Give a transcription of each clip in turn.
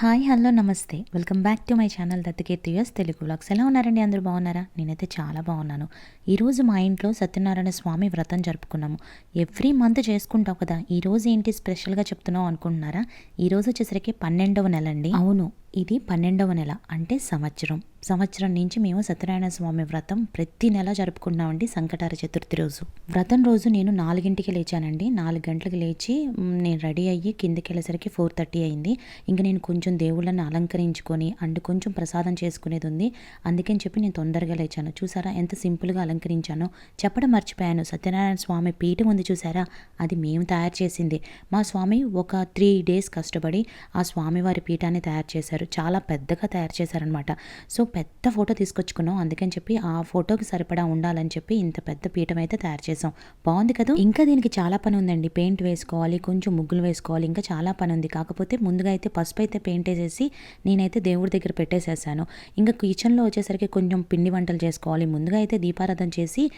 Hi hello నమస్తే. Welcome back to my channel Dattakeerthi US Telugu blogs ఎలా ఉన్నారండి అందరూ? బాగున్నారా? నేనైతే చాలా బాగున్నాను. ఈరోజు మా ఇంట్లో సత్యనారాయణ స్వామి వ్రతం జరుపుకున్నాము. ఎవ్రీ మంత్ చేసుకుంటావు కదా ఈ రోజు ఏంటి స్పెషల్గా చెప్తున్నావు అనుకుంటున్నారా? ఈరోజు వచ్చేసరికి పన్నెండవ నెల అండి అవును ఇది పన్నెండవ నెల అంటే సంవత్సరం. సంవత్సరం నుంచి మేము సత్యనారాయణ స్వామి వ్రతం ప్రతి నెల జరుపుకుంటున్నామండి సంకటార చతుర్థి రోజు. వ్రతం రోజు నేను నాలుగింటికి లేచానండి. నాలుగు గంటలకు లేచి నేను రెడీ అయ్యి కిందకి వెళ్ళేసరికి ఫోర్ థర్టీ అయింది. ఇంకా నేను కొంచెం దేవుళ్ళని అలంకరించుకొని అండ్ కొంచెం ప్రసాదం చేసుకునేది ఉంది. అందుకని చెప్పి నేను తొందరగా లేచాను. చూసారా ఎంత సింపుల్గా అలంకరించానో. చెప్పడం మర్చిపోయాను. సత్యనారాయణ స్వామి పీఠం ఉంది చూసారా? అది మేము తయారు చేసింది. మా స్వామి ఒక త్రీ డేస్ కష్టపడి ఆ స్వామివారి పీఠాన్ని తయారు చేశారు. చాలా పెద్దగా తయారు చేశారనమాట సో పెద్ద ఫోటో తీసుకొచ్చుకున్నాం. అందుకని చెప్పి ఆ ఫోటోకి సరిపడా ఉండాలని చెప్పి ఇంత పెద్ద పీఠం అయితే తయారు చేసాం బాగుంది కదా? ఇంకా దీనికి చాలా పని ఉందండి. పెయింట్ వేసుకోవాలి కొంచెం ముగ్గులు వేసుకోవాలి ఇంకా చాలా పని ఉంది. కాకపోతే ముందుగా అయితే పసుపు అయితే పెయింట్ వేసేసి నేనైతే దేవుడి దగ్గర పెట్టేసేసాను. ఇంకా కిచెన్లో వచ్చేసరికి కొంచెం పిండి వంటలు చేసుకోవాలి. ముందుగా అయితే దీపారాధన చేసి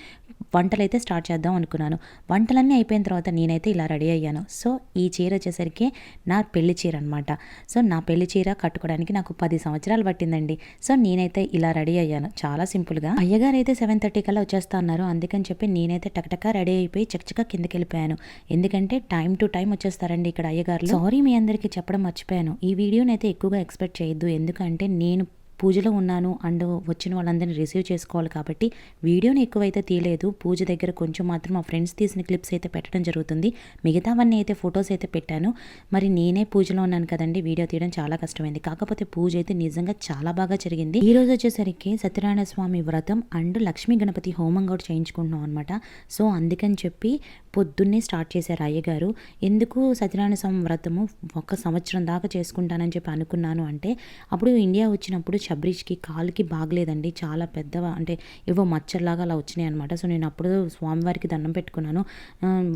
వంటలు అయితే స్టార్ట్ చేద్దాం అనుకున్నాను. వంటలన్నీ అయిపోయిన తర్వాత నేనైతే ఇలా రెడీ అయ్యాను. సో ఈ చీర వచ్చేసరికి నా పెళ్ళి చీర అనమాట సో నా పెళ్ళి చీర కట్టుకోవడానికి నాకు పది సంవత్సరాలు పట్టిందండి. సో నేను నేనైతే ఇలా రెడీ అయ్యాను. చాలా సింపుల్గా అయ్యగారు అయితే సెవెన్ థర్టీ కల్లా వచ్చేస్తా అన్నారు అందుకని చెప్పి నేనైతే టకటక రెడీ అయిపోయి చకచక కిందకి వెళ్ళిపోయాను ఎందుకంటే టైం టు టైం వచ్చేస్తారండి ఇక్కడ అయ్యగారు సారీ మీ అందరికీ చెప్పడం మర్చిపోయాను. ఈ వీడియోని అయితే ఎక్కువగా ఎక్స్పెక్ట్ చేయొద్దు. ఎందుకంటే నేను పూజలో ఉన్నాను అండ్ వచ్చిన వాళ్ళందరినీ రిసీవ్ చేసుకోవాలి కాబట్టి వీడియోని ఎక్కువైతే తీయలేదు. పూజ దగ్గర కొంచెం మాత్రం మా ఫ్రెండ్స్ తీసిన క్లిప్స్ అయితే పెట్టడం జరుగుతుంది. మిగతావన్నీ అయితే ఫొటోస్ అయితే పెట్టాను. మరి నేనే పూజలో ఉన్నాను కదండి వీడియో తీయడం చాలా కష్టమైంది. కాకపోతే పూజ అయితే నిజంగా చాలా బాగా జరిగింది. ఈ రోజు వచ్చేసరికి సత్యనారాయణ స్వామి వ్రతం అండ్ లక్ష్మీ గణపతి హోమం కూడా చేయించుకుంటున్నాం అనమాట సో అందుకని చెప్పి పొద్దున్నే స్టార్ట్ చేశారు అయ్యగారు. ఎందుకు సత్యనారాయణ స్వామి వ్రతము ఒక సంవత్సరం దాకా చేసుకుంటానని చెప్పి అనుకున్నాను అంటే అప్పుడు ఇండియా వచ్చినప్పుడు శబరీష్కి కాలుకి బాగలేదండి. చాలా పెద్ద అంటే ఏవో మచ్చల్లాగా అలా వచ్చినాయి అనమాట సో నేను అప్పుడు స్వామివారికి దండం పెట్టుకున్నాను.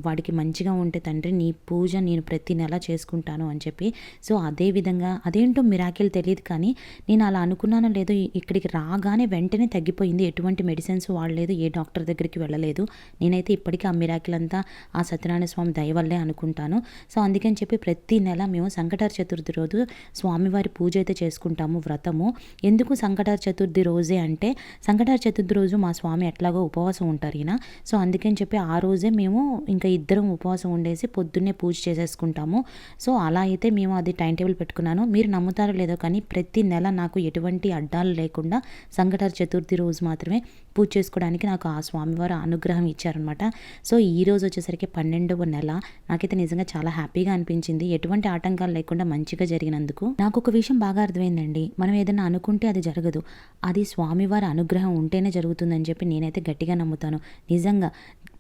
వాడికి మంచిగా ఉంటే తండ్రి నీ పూజ నేను ప్రతి నెల చేసుకుంటాను అని చెప్పి. సో అదే విధంగా అదేంటో మిరాకిల్ తెలియదు కానీ నేను అలా అనుకున్నానో లేదో ఇక్కడికి రాగానే వెంటనే తగ్గిపోయింది. ఎటువంటి మెడిసిన్స్ వాడలేదు ఏ డాక్టర్ దగ్గరికి వెళ్ళలేదు. నేనైతే ఇప్పటికీ ఆ మిరాకిల్ అంతా ఆ సత్యనారాయణ స్వామి దయ వల్లే అనుకుంటాను. సో అందుకని చెప్పి ప్రతి నెల మేము సంకటార చతుర్థి రోజు స్వామివారి పూజ అయితే చేసుకుంటాము వ్రతము. ఎందుకు సంకటార చతుర్థి రోజే అంటే సంకటార చతుర్థి రోజు మా స్వామి ఎట్లాగో ఉపవాసం ఉంటారు ఈయన. సో అందుకని చెప్పి ఆ రోజే మేము ఇంకా ఇద్దరం ఉపవాసం ఉండేసి పొద్దున్నే పూజ చేసేసుకుంటాము. సో అలా అయితే మేము అది టైం టేబుల్ పెట్టుకున్నాను. మీరు నమ్ముతారో లేదో కానీ ప్రతి నెల నాకు ఎటువంటి అడ్డాలు లేకుండా సంకటార చతుర్థి రోజు మాత్రమే పూజ చేసుకోవడానికి నాకు ఆ స్వామివారు అనుగ్రహం ఇచ్చారనమాట సో ఈ రోజు వచ్చేసరికి పన్నెండవ నెల. నాకైతే నిజంగా చాలా హ్యాపీగా అనిపించింది. ఎటువంటి ఆటంకాలు లేకుండా మంచిగా జరిగినందుకు. నాకు ఒక విషయం బాగా అర్థమైందండి. మనం ఏదైనా అనుకుంటే అది జరగదు. అది స్వామివారి అనుగ్రహం ఉంటేనే జరుగుతుందని చెప్పి నేనైతే గట్టిగా నమ్ముతాను. నిజంగా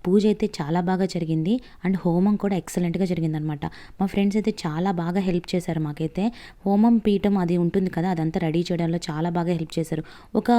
పూజ అయితే చాలా బాగా జరిగింది. అండ్ హోమం కూడా ఎక్సలెంట్గా జరిగిందనమాట. మా ఫ్రెండ్స్ అయితే చాలా బాగా హెల్ప్ చేశారు మాకైతే. హోమం పీఠం అది ఉంటుంది కదా అదంతా రెడీ చేయడంలో చాలా బాగా హెల్ప్ చేశారు. ఒక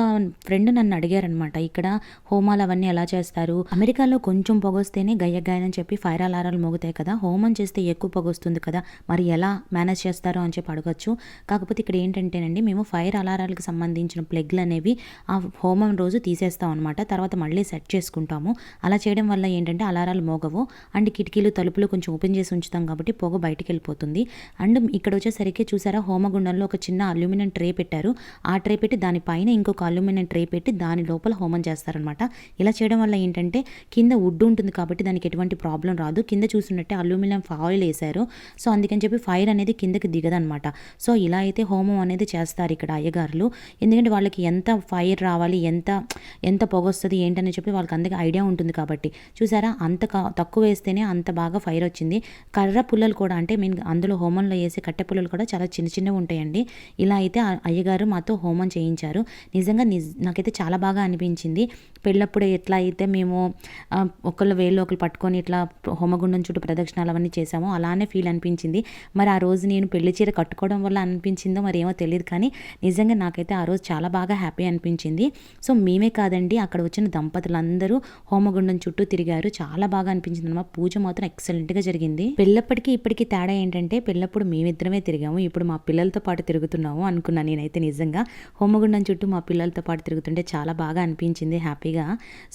ఫ్రెండ్ నన్ను అడిగారనమాట ఇక్కడ హోమాలు అవన్నీ ఎలా చేస్తారు? అమెరికాలో కొంచెం పొగొస్తేనే గయ్యగాయనని చెప్పి ఫైర్ అలారాలు మోగుతాయి కదా హోమం చేస్తే ఎక్కువ పొగొస్తుంది కదా మరి ఎలా మేనేజ్ చేస్తారో అని చెప్పి అడగచ్చు. కాకపోతే ఇక్కడ ఏంటంటేనండి మేము ఫైర్ అలారాలకు సంబంధించిన ప్లగ్లు అనేవి ఆ హోమం రోజు తీసేస్తాం అనమాట. తర్వాత మళ్ళీ సెట్ చేసుకుంటాము. అలా చేయడం వల్ల ఏంటంటే అలారాలు మోగవు. అండ్ కిటికీలు తలుపులు కొంచెం ఓపెన్ చేసి ఉంచుతాం కాబట్టి పొగ బయటికి వెళ్ళిపోతుంది. అండ్ ఇక్కడ వచ్చేసరికి చూసారా హోమగుండంలో ఒక చిన్న అల్యూమినియం ట్రే పెట్టారు. ఆ ట్రే పెట్టి దానిపైన ఇంకొక అల్యూమినియం ట్రే పెట్టి దాని లోపల హోమం చేస్తారనమాట ఇలా చేయడం వల్ల ఏంటంటే కింద వుడ్ ఉంటుంది కాబట్టి దానికి ఎటువంటి ప్రాబ్లం రాదు. కింద చూసినట్టే అల్యూమినియం ఫాయిల్ వేశారు. సో అందుకని చెప్పి ఫైర్ అనేది కిందకి దిగదనమాట సో ఇలా అయితే హోమం అనేది చేస్తారు ఇక్కడ అయ్యగారులు. ఎందుకంటే వాళ్ళకి ఎంత ఫైర్ రావాలి ఎంత ఎంత పొగ వస్తుంది ఏంటని చెప్పి వాళ్ళకి అందుకే ఐడియా ఉంటుంది కాబట్టి. చూసారా? అంత తక్కువ వేస్తేనే అంత బాగా ఫైర్ వచ్చింది. కర్ర పుల్లలు కూడా అంటే మీన్ అందులో హోమంలో వేసే కట్టె పుల్లలు కూడా చాలా చిన్న చిన్నవి ఉంటాయండి. ఇలా అయితే అయ్యగారు మాతో హోమం చేయించారు. నిజంగా నిజ నాకైతే చాలా బాగా అనిపించింది. పెళ్ళప్పుడు ఎట్లా అయితే మేము ఒకళ్ళు వేళ్ళు ఒకళ్ళు పట్టుకొని ఇట్లా హోమగుండం చుట్టూ ప్రదక్షిణాలు అవన్నీ చేసామో అలానే ఫీల్ అనిపించింది. మరి ఆ రోజు నేను పెళ్ళి చీర కట్టుకోవడం వల్ల అనిపించిందో మరి ఏమో తెలియదు కానీ నిజంగా నాకైతే ఆ రోజు చాలా బాగా హ్యాపీ అనిపించింది. సో మేమే కాదండి అక్కడ వచ్చిన దంపతులందరూ హోమగుండం చుట్టూ తిరిగారు. చాలా బాగా అనిపించింది అనమాట పూజ మాత్రం ఎక్సలెంట్గా జరిగింది. పిల్లప్పటికి ఇప్పటికి తేడా ఏంటంటే పెళ్ళప్పుడు మేమిద్దరమే తిరిగాము. ఇప్పుడు మా పిల్లలతో పాటు తిరుగుతున్నాము అనుకున్నాను నేనైతే నిజంగా. హోమగుండం చుట్టూ మా పిల్లలతో పాటు తిరుగుతుంటే చాలా బాగా అనిపించింది హ్యాపీగా.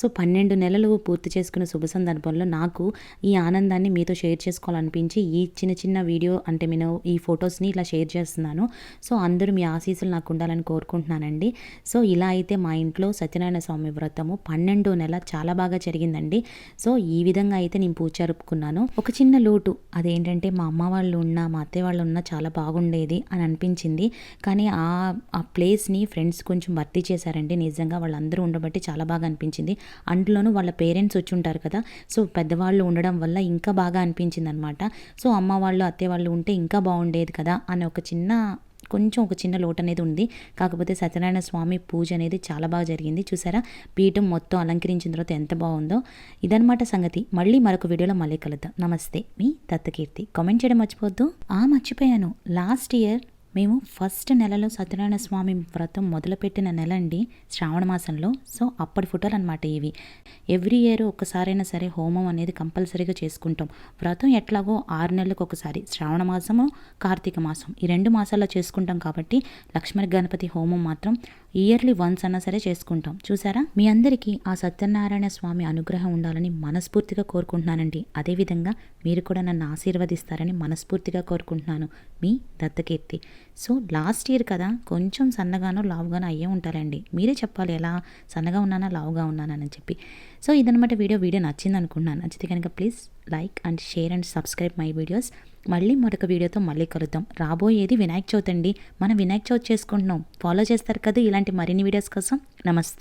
సో పన్నెండు నెలలు పూర్తి చేసుకున్న శుభ సందర్భంలో నాకు ఈ ఆనందాన్ని మీతో షేర్ చేసుకోవాలనిపించి ఈ చిన్న చిన్న వీడియో అంటే నేను ఈ ఫొటోస్ని ఇలా షేర్ చేస్తున్నాను. సో అందరూ మీ ఆశీస్సులు నాకు ఉండాలని కోరుకుంటున్నానండి. సో ఇలా అయితే మా ఇంట్లో సత్యనారాయణ స్వామి వ్రతము పన్నెండో నెల చాలా బాగా జరిగిందండి. సో ఈ విధంగా అయితే నేను పూజ జరుపుకున్నాను. ఒక చిన్న లోటు అదేంటంటే మా అమ్మ వాళ్ళు ఉన్న మా అత్తయ్య వాళ్ళు ఉన్న చాలా బాగుండేది అని అనిపించింది. కానీ ఆ ఆ ప్లేస్ని ఫ్రెండ్స్ కొంచెం భర్తీ చేశారండి నిజంగా వాళ్ళందరూ ఉండబట్టి చాలా బాగా అనిపించింది. అందులోనూ వాళ్ళ పేరెంట్స్ వచ్చి ఉంటారు కదా సో పెద్దవాళ్ళు ఉండడం వల్ల ఇంకా బాగా అనిపించింది అనమాట సో అమ్మ వాళ్ళు అత్తయ్య వాళ్ళు ఉంటే ఇంకా బాగుండేది కదా అని ఒక చిన్న కొంచెం ఒక చిన్న లోటు అనేది ఉంది. కాకపోతే సత్యనారాయణ స్వామి పూజ అనేది చాలా బాగా జరిగింది. చూసారా? పీఠం మొత్తం అలంకరించిన తర్వాత ఎంత బాగుందో. ఇదనమాట సంగతి. మళ్ళీ మరొక వీడియోలో మళ్ళీ కలుద్దాం. నమస్తే. మీ దత్తకీర్తి. కామెంట్ చేయడం మర్చిపోద్దు ఆ మర్చిపోయాను. లాస్ట్ ఇయర్ మేము ఫస్ట్ నెలలో సత్యనారాయణ స్వామి వ్రతం మొదలుపెట్టిన నెల అండి శ్రావణ మాసంలో. సో అప్పటి ఫోటోలు అనమాట ఇవి. ఎవ్రీ ఇయర్ ఒక్కసారైనా సరే హోమం అనేది కంపల్సరీగా చేసుకుంటాం. వ్రతం ఎట్లాగో ఆరు నెలలకు ఒకసారి శ్రావణ మాసము కార్తీక మాసం. ఈ రెండు మాసాల్లో చేసుకుంటాం కాబట్టి లక్ష్మీ గణపతి హోమం మాత్రం ఇయర్లీ వన్స్ అన్నా సరే చేసుకుంటాం. చూసారా? మీ అందరికీ ఆ సత్యనారాయణ స్వామి అనుగ్రహం ఉండాలని మనస్ఫూర్తిగా కోరుకుంటున్నానండి. అదేవిధంగా మీరు కూడా నన్ను ఆశీర్వదిస్తారని మనస్ఫూర్తిగా కోరుకుంటున్నాను. మీ దత్తకీర్తి. సో లాస్ట్ ఇయర్ కదా కొంచెం సన్నగానో లావుగానో అయ్యే ఉంటారండి. మీరే చెప్పాలి ఎలా సన్నగా ఉన్నానా లావుగా ఉన్నానని చెప్పి. సో ఇదనమాట వీడియో. వీడియో నచ్చింది అనుకున్నాను నచ్చితే కనుక please like and share and subscribe my videos మళ్ళీ మరొక వీడియోతో మళ్ళీ కలుద్దాం. రాబోయేది వినాయక చవితి అండి. మనం వినాయక చవితి చేసుకుంటున్నాం. ఫాలో చేస్తారు కదా ఇలాంటి మరిన్ని వీడియోస్ కోసం. నమస్తే.